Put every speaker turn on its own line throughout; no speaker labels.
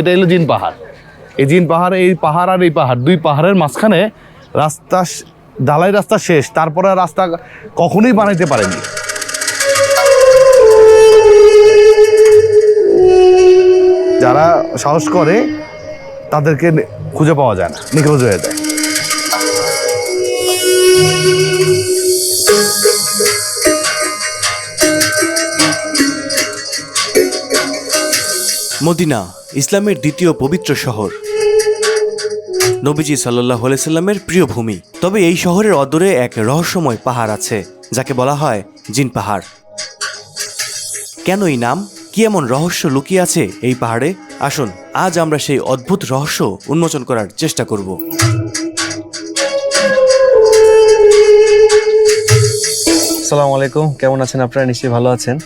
এটা হলো জিন পাহাড়। এই জিন পাহাড়, এই পাহাড় আর এই পাহাড়, দুই পাহাড়ের মাঝখানে রাস্তা ঢালাই রাস্তা শেষ, তারপরে রাস্তা কখনোই বানাইতে পারেনি। যারা সাহস করে, তাদেরকে খুঁজে পাওয়া যায় না, নিখোঁজ হয়ে যায়।
মদিনা ইসলামের দ্বিতীয় পবিত্র শহর। নবীজি সাল্লাহ সাল্লামের প্রিয় ভূমি। তবে এই শহরের অদূরে এক রহস্যময় পাহাড় আছে, যাকে বলা হয় জিন পাহাড়। কেন এই নাম? কি এমন রহস্য লুকিয়ে আছে এই পাহাড়ে? আসুন, আজ আমরা সেই অদ্ভুত রহস্য উন্মোচন করার চেষ্টা করব।
আসসালামু আলাইকুম, কেমন আছেন আপনারা? নিশ্চয়ই ভালো আছেন।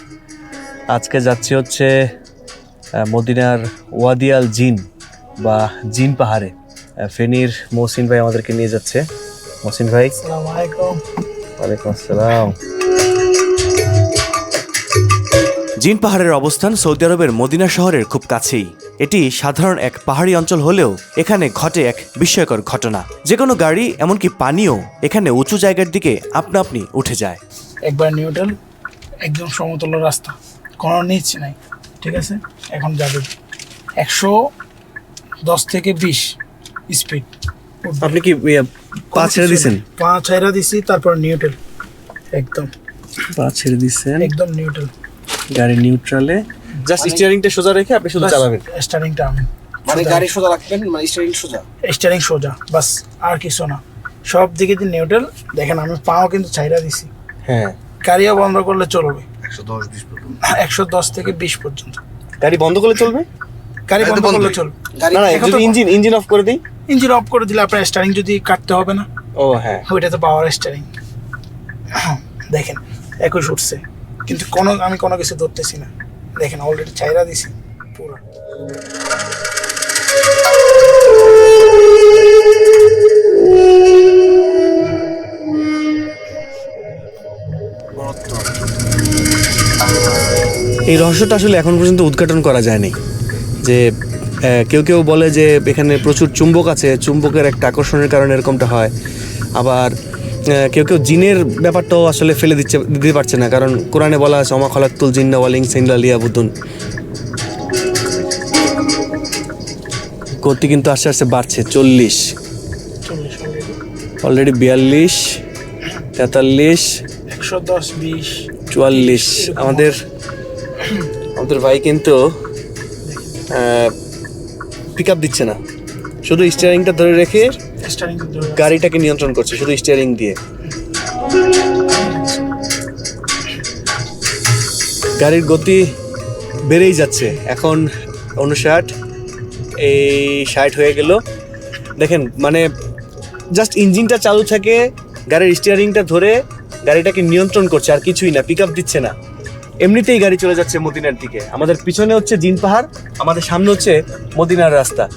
আজকে যাচ্ছি হচ্ছে মদিনার ওয়াদিয়াল জিন বা জিন পাহাড়ে ফেনীর মহসিন ভাই আমাদেরকে নিয়ে যাচ্ছে। মহসিন ভাই। ওয়ালাইকুম আসসালাম।
জিন পাহাড়ের অবস্থান সৌদি আরবের মদিনা শহরের খুব কাছেই। এটি সাধারণ এক পাহাড়ি অঞ্চল হলেও এখানে ঘটে এক বিস্ময়কর ঘটনা। যে কোনো গাড়ি এমনকি পানিও এখানে উঁচু জায়গার দিকে আপনা আপনি উঠে যায়।
একবার নিউট্রাল একদম সমতল রাস্তা কোনো নিচ নাই। ঠিক আছে? এখন যাবে একশো দশ থেকে বিশ স্পিড
আপনি কি পা ছেড়ে দিছেন?
পা ছেড়ে দিছি তারপর নিউট্রাল একদম।
পা ছেড়ে দিচ্ছেন
একদম নিউট্রাল
গাড়ি নিউট্রালে জাস্ট স্টিয়ারিংটা সোজা রেখে আপনি শুধু চালাবেন।
স্টারিংটা আমি।
মানে গাড়ি সোজা রাখবেন মানে স্টারিং সোজা।
স্টারিং সোজা বাস আর কিছু না। সব দিকে যে নিউট্রাল দেখেন আমি পাও কিন্তু ছাইরা দিছি।
হ্যাঁ।
গাড়িও বন্ধ করলে চলবে।
একশো দশ বিশ
একশো দশ থেকে বিশ পর্যন্ত।
গাড়ি বন্ধ করলে চলবে?
গাড়ি বন্ধ করলে চলবে।
গাড়ি
না না
এখন
যদি
তো-
ইঞ্জিন ইঞ্জিন অফ করে দিই?
ইঞ্জিন অফ করে দিলে আপনার স্টারিং যদি কাটতে হবে না
ও হ্যাঁ।
ওইটা তো পাওয়ার স্টারিং দেখেন একুশ উঠছে। কিন্তু কোনো আমি কোনো কিছু ধরতেছি না। দেখেন অলরেডি চাইরা দিছি পুরো।
এই রহস্যটা আসলে এখন পর্যন্ত উদ্ঘাটন করা যায়নি। যে কেউ কেউ বলে যে এখানে প্রচুর চুম্বক আছে চুম্বকের একটা আকর্ষণের কারণে এরকমটা হয়। আবার কেউ কেউ জিনের ব্যাপারটাও আসলে ফেলে দিচ্ছে দিতে পারছে না। কারণ কোরআনে বলা আছে অমা খলাক্তুল জিন্না ওয়ালিং সিন্লা লিয়াবুদ্দুন গতি কিন্তু আস্তে আস্তে বাড়ছে চল্লিশ।
অলরেডি
বিয়াল্লিশ তেতাল্লিশ
একশো দশ বিশ।
চুয়াল্লিশ। আমাদের আমাদের ভাই কিন্তু পিক আপ দিচ্ছে না। শুধু স্টিয়ারিংটা ধরে রেখে গাড়িটাকে নিয়ন্ত্রণ করছে, শুধু স্টিয়ারিং দিয়ে। গাড়ির গতি বেড়েই যাচ্ছে। এখন উনষাট এই ষাট হয়ে গেল। দেখেন মানে জাস্ট ইঞ্জিনটা চালু থাকে গাড়ির স্টিয়ারিংটা ধরে গাড়িটাকে নিয়ন্ত্রণ করছে, আর কিছুই না পিক আপ দিচ্ছে না। এমনিতেই গাড়ি চলে যাচ্ছে মদিনার দিকে। আমাদের পিছনে হচ্ছে জিন পাহাড়, আমাদের সামনে হচ্ছে মদিনার রাস্তা।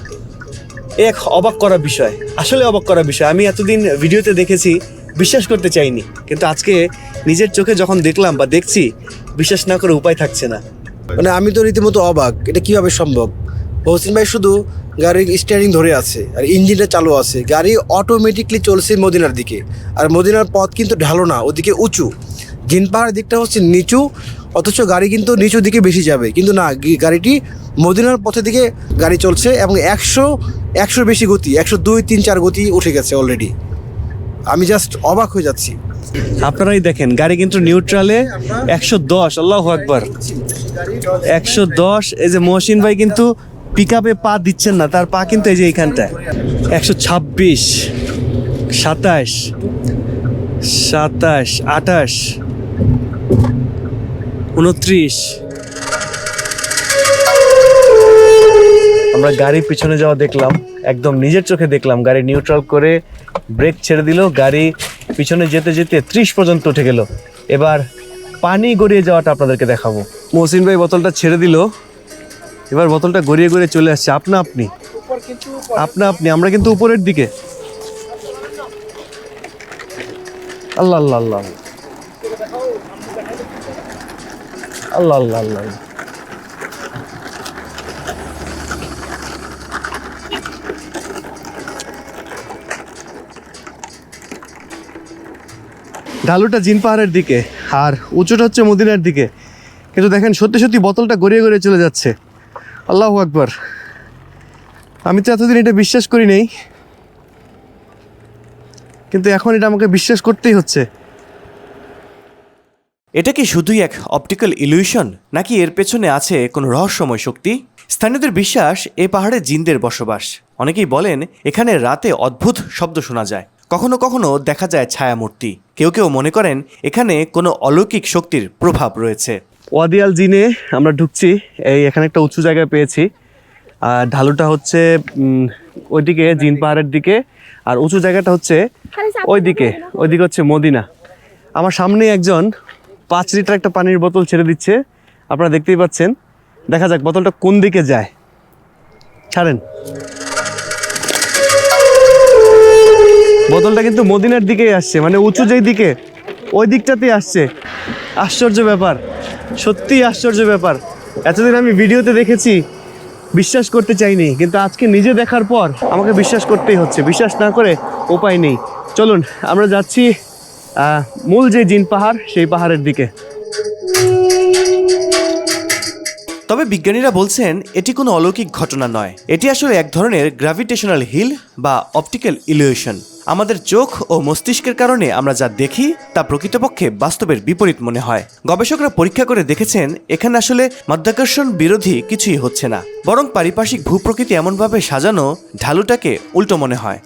এক অবাক করা বিষয়। আসলে অবাক করা বিষয়। আমি এতদিন ভিডিওতে দেখেছি, বিশ্বাস করতে চাইনি। কিন্তু আজকে নিজের চোখে যখন দেখলাম বা দেখছি, বিশ্বাস না করে উপায় থাকছে না।
মানে আমি তো রীতিমতো অবাক। এটা কীভাবে সম্ভব? হোসেন ভাই শুধু গাড়ির স্টিয়ারিং ধরে আছে, আর ইঞ্জিনটা চালু আছে। গাড়ি অটোমেটিকলি চলছে মদিনার দিকে। আর মদিনার পথ কিন্তু ঢালো না, ওদিকে উঁচু। জিন পাহাড়ের দিকটা হচ্ছে নিচু অথচ গাড়ি কিন্তু নিচু দিকে বেশি যাবে। কিন্তু না গাড়িটি মদিনার পথের দিকে গাড়ি চলছে এবং একশো, একশোর বেশি গতি, একশো দুই, তিন, চার গতি উঠে গেছে অলরেডি আমি জাস্ট অবাক হয়ে যাচ্ছি।
আপনারাই দেখেন, গাড়ি কিন্তু নিউট্রালে একশো দশ, আল্লাহ একবার একশো দশ, এই যে মহসিন ভাই কিন্তু পিক আপে পা দিচ্ছেন না, তার পা কিন্তু এই যে এইখানটায়। একশো ছাব্বিশ, সাতাশ সাতাশ, আঠাশ উনত্রিশ। আমরা গাড়ির পিছনে যাওয়া দেখলাম, একদম নিজের চোখে দেখলাম, গাড়ি নিউট্রাল করে ব্রেক ছেড়ে দিল, গাড়ি পিছনে যেতে যেতে ত্রিশ পর্যন্ত উঠে গেল। এবার পানি গড়িয়ে যাওয়াটা আপনাদেরকে দেখাবো। মহসিন ভাই বোতলটা ছেড়ে দিল, এবার বোতলটা গড়িয়ে গড়িয়ে চলে আসছে। আপনা আপনি আপনা আপনি, আমরা কিন্তু উপরের দিকে। আল্লাহ আল্লাহ আল্লাহ। আল্লাহ আল্লাহ আল্লাহ। ঢালুটা জিন পাহাড়ের দিকে আর উঁচুটা হচ্ছে মদিনার দিকে। কিন্তু দেখেন, সত্যি সত্যি বোতলটা গড়িয়ে গড়িয়ে চলে যাচ্ছে। আল্লাহ আকবর। আমি তো এতদিন এটা বিশ্বাস করি নেই, কিন্তু এখন এটা আমাকে বিশ্বাস করতেই হচ্ছে।
এটা কি শুধুই এক অপটিক্যাল ইলিউশন নাকি এর পেছনে আছে কোনো রহস্যময় শক্তি? স্থানীয়দের বিশ্বাস এ পাহাড়ে জিনদের বসবাস। অনেকেই বলেন এখানে রাতে অদ্ভুত শব্দ শোনা যায়। কখনো কখনো দেখা যায় ছায়ামূর্তি। কেউ কেউ মনে করেন এখানে কোনো অলৌকিক শক্তির প্রভাব রয়েছে।
ওয়াদিয়াল জিনে আমরা ঢুকছি এই এখানে একটা উঁচু জায়গায় পেয়েছি। আর ঢালুটা হচ্ছে ওইদিকে জিন পাহাড়ের দিকে। আর উঁচু জায়গাটা হচ্ছে ওইদিকে ওইদিকে হচ্ছে মদিনা। আমার সামনে একজন পাঁচ লিটার একটা পানির বোতল ছেড়ে দিচ্ছে। আপনারা দেখতেই পাচ্ছেন। দেখা যাক বোতলটা কোন দিকে যায়। ছাড়েন। বোতলটা কিন্তু মদিনার দিকেই আসছে মানে উঁচু যেই দিকে, ওই দিকটাতেই আসছে। আশ্চর্য ব্যাপার। সত্যিই আশ্চর্য ব্যাপার। এতদিন আমি ভিডিওতে দেখেছি, বিশ্বাস করতে চাইনি, কিন্তু আজকে নিজে দেখার পর আমাকে বিশ্বাস করতেই হচ্ছে। বিশ্বাস না করে উপায় নেই। চলুন, আমরা যাচ্ছি মূল যে জিন পাহাড়, সেই পাহাড়ের দিকে।
তবে বিজ্ঞানীরা বলছেন, এটি কোনো অলৌকিক ঘটনা নয়। এটি আসলে এক ধরনের গ্র্যাভিটেশনাল হিল বা অপটিক্যাল ইলিউশন আমাদের চোখ ও মস্তিষ্কের কারণে আমরা যা দেখি, তা প্রকৃতপক্ষে বাস্তবের বিপরীত মনে হয়। গবেষকরা পরীক্ষা করে দেখেছেন, এখানে আসলে মাধ্যাকর্ষণ বিরোধী কিছুই হচ্ছে না। বরং পারিপার্শ্বিক ভূপ্রকৃতি এমনভাবে সাজানো, ঢালুটাকে উল্টো মনে হয়।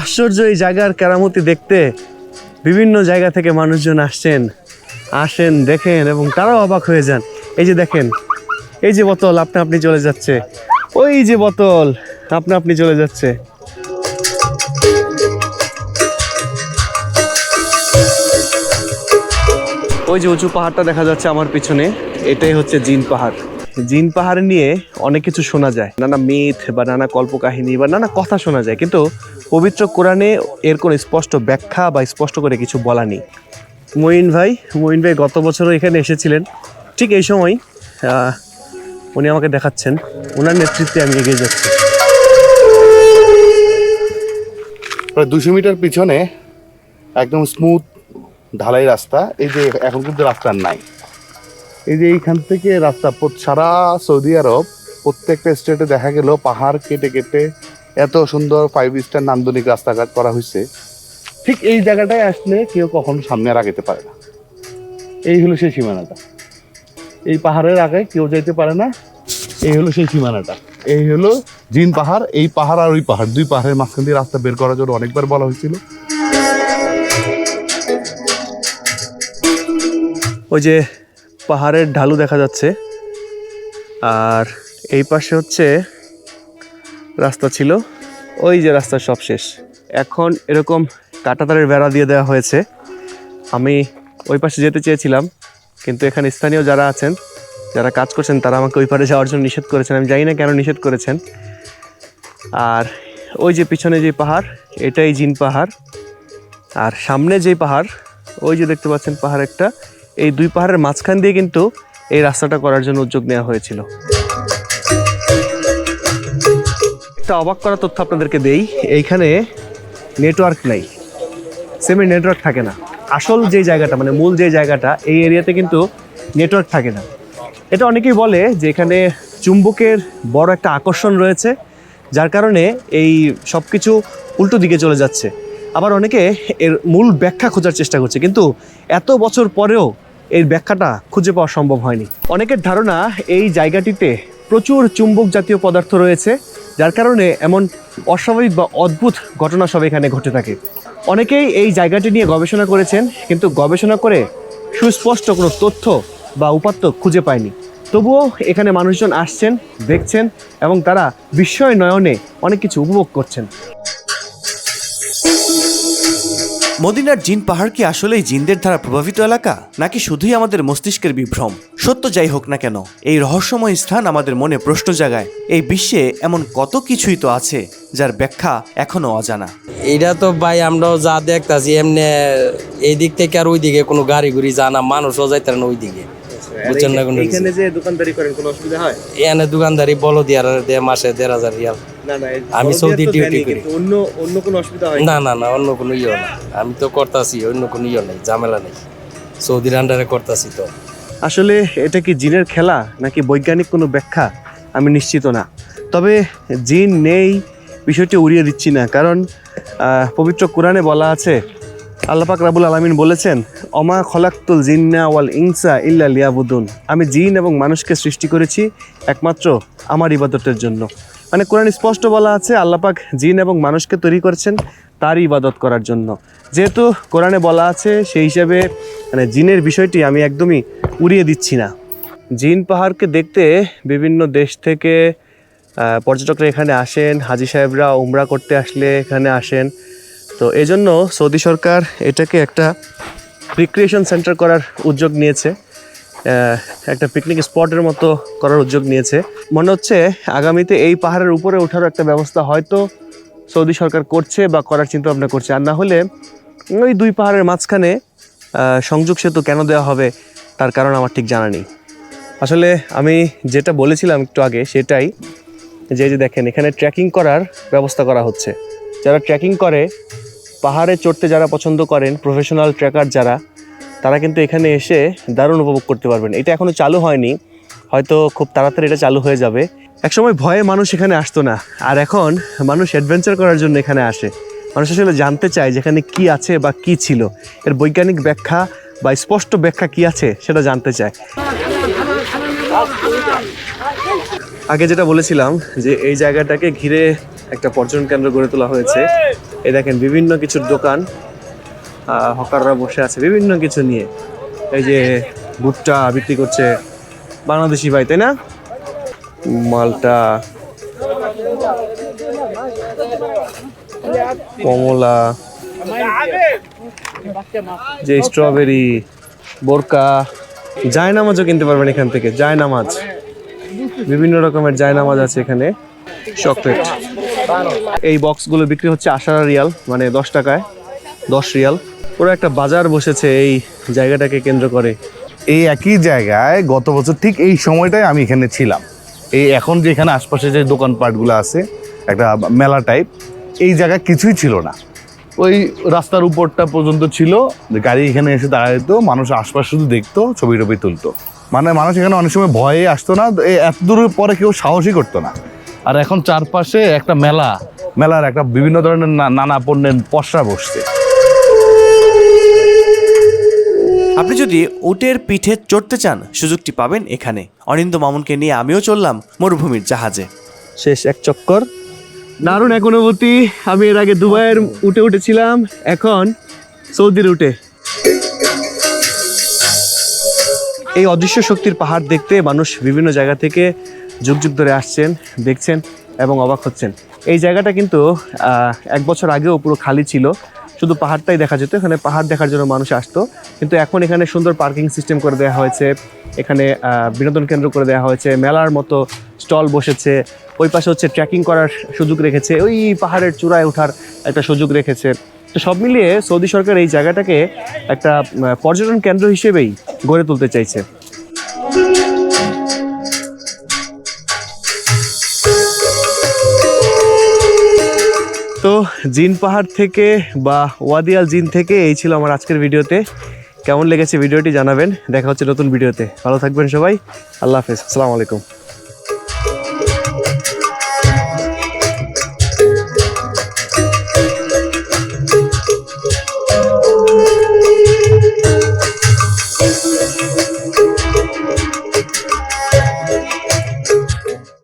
আশ্চর্য এই জায়গার কেরামতি দেখতে। বিভিন্ন জায়গা থেকে মানুষজন আসছেন, আসেন, দেখেন এবং তারাও অবাক হয়ে যান। এই যে দেখেন, এই যে বোতল আপনি আপনি চলে যাচ্ছে। ওই যে বোতল আপনি আপনি চলে যাচ্ছে। ওই যে উঁচু পাহাড়টা দেখা যাচ্ছে আমার পিছনে, এটাই হচ্ছে জিন পাহাড়। জিন পাহাড় নিয়ে অনেক কিছু শোনা যায়। নানা মিথ বা নানা কল্পকাহিনী বা নানা কথা শোনা যায়, কিন্তু পবিত্র কোরআনে এর কোনো স্পষ্ট ব্যাখ্যা বা স্পষ্ট করে কিছু বলা নেই। মঈন ভাই মঈন ভাই গত বছরও এখানে এসেছিলেন। ঠিক এই সময় উনি আমাকে দেখাচ্ছেন। ওনার নেতৃত্বে আমি এগিয়ে যাচ্ছি।
প্রায় দুশো মিটার পিছনে একদম স্মুথ ঢালাই রাস্তা। এই যে এখন কিন্তু রাস্তার নাই। এই যে এইখান থেকে রাস্তা সারা সৌদি আরব, প্রত্যেকটা স্টেটে দেখা গেল পাহাড় কেটে কেটে এত সুন্দর ফাইভ স্টার নান্দনিক রাস্তাঘাট করা হয়েছে। ঠিক এই জায়গাটায় আসলে কেউ কখনো সামনে আর আগাতে পারে না। এই হলো সেই সীমানাটা। এই পাহাড়ের আগে কেউ যাইতে পারে না, এই হলো সেই সীমানাটা। এই হলো জিন পাহাড়, এই পাহাড় আর ওই পাহাড়। দুই পাহাড়ের মাঝখান দিয়ে রাস্তা বের করার জন্য অনেকবার বলা হয়েছিল।
ওই যে পাহাড়ের ঢালু দেখা যাচ্ছে। আর এই পাশে হচ্ছে রাস্তা ছিল। ওই যে রাস্তার সব শেষ। এখন এরকম কাঁটাতারের বেড়া দিয়ে দেওয়া হয়েছে। আমি ওই পাশে যেতে চেয়েছিলাম, কিন্তু এখানে স্থানীয় যারা আছেন, যারা কাজ করছেন, তারা আমাকে ওই পারে যাওয়ার জন্য নিষেধ করেছেন। আমি জানি না কেন নিষেধ করেছেন। আর ওই যে পিছনে যে পাহাড়, এটাই জিন পাহাড়। আর সামনে যে পাহাড়, ওই যে দেখতে পাচ্ছেন পাহাড় একটা এই দুই পাহাড়ের মাঝখান দিয়ে কিন্তু এই রাস্তাটা করার জন্য উদ্যোগ নেওয়া হয়েছিল। একটা অবাক করা তথ্য আপনাদেরকে দেই, এইখানে নেটওয়ার্ক নাই। সেমি নেটওয়ার্ক থাকে না। আসল যে জায়গাটা মানে মূল যে জায়গাটা, এই এরিয়াতে কিন্তু নেটওয়ার্ক থাকে না। এটা অনেকেই বলে যে এখানে চুম্বকের বড় একটা আকর্ষণ রয়েছে, যার কারণে এই সব কিছু উল্টো দিকে চলে যাচ্ছে। আবার অনেকে এর মূল ব্যাখ্যা খোঁজার চেষ্টা করছে, কিন্তু এত বছর পরেও এর ব্যাখ্যাটা খুঁজে পাওয়া সম্ভব হয়নি। অনেকের ধারণা এই জায়গাটিতে প্রচুর চুম্বক জাতীয় পদার্থ রয়েছে, যার কারণে এমন অস্বাভাবিক বা অদ্ভুত ঘটনা সব এখানে ঘটে থাকে। অনেকেই এই জায়গাটি নিয়ে গবেষণা করেছেন, কিন্তু গবেষণা করে সুস্পষ্ট কোনো তথ্য বা উপাত্ত খুঁজে পায়নি। তবুও এখানে মানুষজন আসছেন, দেখছেন এবং তারা বিস্ময় নয়নে অনেক কিছু উপভোগ করছেন।
মদিনার জিন পাহাড় কি আসলেই জিনদের দ্বারা প্রভাবিত এলাকা? নাকি শুধুই আমাদের মস্তিষ্কের বিভ্রম? সত্য যাই হোক না কেন এই রহস্যময় স্থান আমাদের মনে প্রশ্ন জাগায়। এই বিশ্বে এমন কত কিছুই তো আছে যার ব্যাখ্যা এখনও অজানা।
এটা তো ভাই আমরাও যা দেখতাছি এমনি এই দিক থেকে আর ওই দিকে কোনো গাড়ি গুড়ি জানা মানুষও যাইতে না ওই দিকে বুঝছেন না কোনো কিছু।
এখানে যে দোকানদারি করেন কোনো অসুবিধা হয়?
এখানে দোকানদারি বলো দেয় মাসে দেড় হাজার রিয়াল।
না না
আমি সৌদি ডিউটি করি।
অন্য অন্য কোনো অসুবিধা হয়
না না না অন্য কোনো ইয়ে না আমি তো করতাছি অন্য কোনো ইয়ে নেই ঝামেলা নেই। সৌদির আন্ডারে করতাছি তো।
আসলে এটা কি জিনের খেলা নাকি বৈজ্ঞানিক কোনো ব্যাখ্যা? আমি নিশ্চিত না। তবে জিন নেই বিষয়টি উড়িয়ে দিচ্ছি না কারণ আহ, পবিত্র কোরআনে বলা আছে আল্লাপাক রাবুল আলমিন বলেছেন অমা খলাক্তুল জিন্না ওয়াল ইনসা ইল্লা লিয়াবুদুন। আমি জিন এবং মানুষকে সৃষ্টি করেছি একমাত্র আমার ইবাদতের জন্য। মানে কোরআন স্পষ্ট বলা আছে, আল্লাপাক জিন এবং মানুষকে তৈরি করেছেন তারই ইবাদত করার জন্য। যেহেতু কোরআনে বলা আছে, সেই হিসাবে মানে জিনের বিষয়টি আমি একদমই উড়িয়ে দিচ্ছি না। জিন পাহাড়কে দেখতে বিভিন্ন দেশ থেকে পর্যটকরা এখানে আসেন, হাজি সাহেবরা উমরা করতে আসলে এখানে আসেন। তো এই জন্য সৌদি সরকার এটাকে একটা রিক্রিয়েশন সেন্টার করার উদ্যোগ নিয়েছে। একটা পিকনিক স্পটের মতো করার উদ্যোগ নিয়েছে। মনে হচ্ছে আগামীতে এই পাহাড়ের উপরে ওঠারও একটা ব্যবস্থা হয়তো সৌদি সরকার করছে বা করার চিন্তা ভাবনা করছে। আর না হলে ওই দুই পাহাড়ের মাঝখানে সংযোগ সেতু কেন দেওয়া হবে তার কারণ আমার ঠিক জানা নেই। আসলে আমি যেটা বলেছিলাম একটু আগে সেটাই যে যে দেখেন এখানে ট্রেকিং করার ব্যবস্থা করা হচ্ছে। যারা ট্রেকিং করে, পাহাড়ে চড়তে যারা পছন্দ করেন প্রফেশনাল ট্রেকার যারা তারা কিন্তু এখানে এসে দারুণ উপভোগ করতে পারবেন। এটা এখনও চালু হয়নি। হয়তো খুব তাড়াতাড়ি এটা চালু হয়ে যাবে। একসময় ভয়ে মানুষ এখানে আসতো না। আর এখন মানুষ অ্যাডভেঞ্চার করার জন্য এখানে আসে। মানুষ আসলে জানতে চায় যেখানে কি আছে বা কি ছিল। এর বৈজ্ঞানিক ব্যাখ্যা বা স্পষ্ট ব্যাখ্যা কি আছে সেটা জানতে চায়। আগে যেটা বলেছিলাম যে এই জায়গাটাকে ঘিরে একটা পর্যটন কেন্দ্র গড়ে তোলা হয়েছে। এই দেখেন, বিভিন্ন কিছুর দোকান। হকাররা বসে আছে, বিভিন্ন কিছু নিয়ে। এই যে ভুট্টা বিক্রি করছে বাংলাদেশি ভাই, তাই না? মালটা কমলা, যে স্ট্রবেরি, বোরকা, জায়নামাজও কিনতে পারবেন এখান থেকে, জায়নামাজ। বিভিন্ন রকমের জায়নামাজ আছে এখানে চকলেট এই বক্সগুলো বিক্রি হচ্ছে আশারা রিয়াল মানে দশ টাকায়, দশ রিয়াল। পুরো একটা বাজার বসেছে এই জায়গাটাকে কেন্দ্র করে।
এই একই জায়গায় গত বছর ঠিক এই সময়টায় আমি এখানে ছিলাম। এই এখন যে এখানে আশপাশে যে দোকানপাটগুলো আছে, একটা মেলা টাইপ এই জায়গা কিছুই ছিল না। ওই রাস্তার উপরটা পর্যন্ত ছিল গাড়ি এখানে এসে দাঁড়াইতো, মানুষ আশপাশ শুধু দেখতো, ছবি টবি তুলতো। মানে মানুষ এখানে অনেক সময় ভয়ে আসতো না এত দূরের পরে কেউ সাহসই করতো না। আর এখন চারপাশে একটা মেলা, মেলার একটা বিভিন্ন ধরনের নানা পণ্যের পসরা বসছে।
আপনি যদি উটের পিঠে চড়তে চান, সুযোগটি পাবেন এখানে। অনিন্দ মামুনকে নিয়ে আমিও চললাম মরুভূমির জাহাজে।
শেষ এক চক্কর। দারুণ এক অনুভূতি। আমি এর আগে দুবাইয়ের উঠে উঠেছিলাম। এখন সৌদির উঠে এই অদৃশ্য শক্তির পাহাড় দেখতে মানুষ বিভিন্ন জায়গা থেকে যুগ যুগ ধরে আসছেন, দেখছেন এবং অবাক হচ্ছেন। এই জায়গাটা কিন্তু এক বছর আগেও পুরো খালি ছিল। শুধু পাহাড়টাই দেখা যেত, এখানে পাহাড় দেখার জন্য মানুষ আসতো। কিন্তু এখন এখানে সুন্দর পার্কিং সিস্টেম করে দেওয়া হয়েছে, এখানে বিনোদন কেন্দ্র করে দেওয়া হয়েছে, মেলার মতো স্টল বসেছে, ওই পাশে হচ্ছে ট্রেকিং করার সুযোগ রেখেছে, ওই পাহাড়ের চূড়ায় ওঠার একটা সুযোগ রেখেছে। তো সব মিলিয়ে সৌদি সরকার এই জায়গাটাকে একটা পর্যটন কেন্দ্র হিসেবেই গড়ে তুলতে চাইছে। তো জিন পাহাড় থেকে বা ওয়াদিয়াল জিন থেকে এই ছিল আমার আজকের ভিডিওতে। কেমন লেগেছে ভিডিওটি জানাবেন। দেখা হচ্ছে নতুন ভিডিওতে। ভালো থাকবেন সবাই। আল্লাহ হাফেজ। আসসালামু আলাইকুম।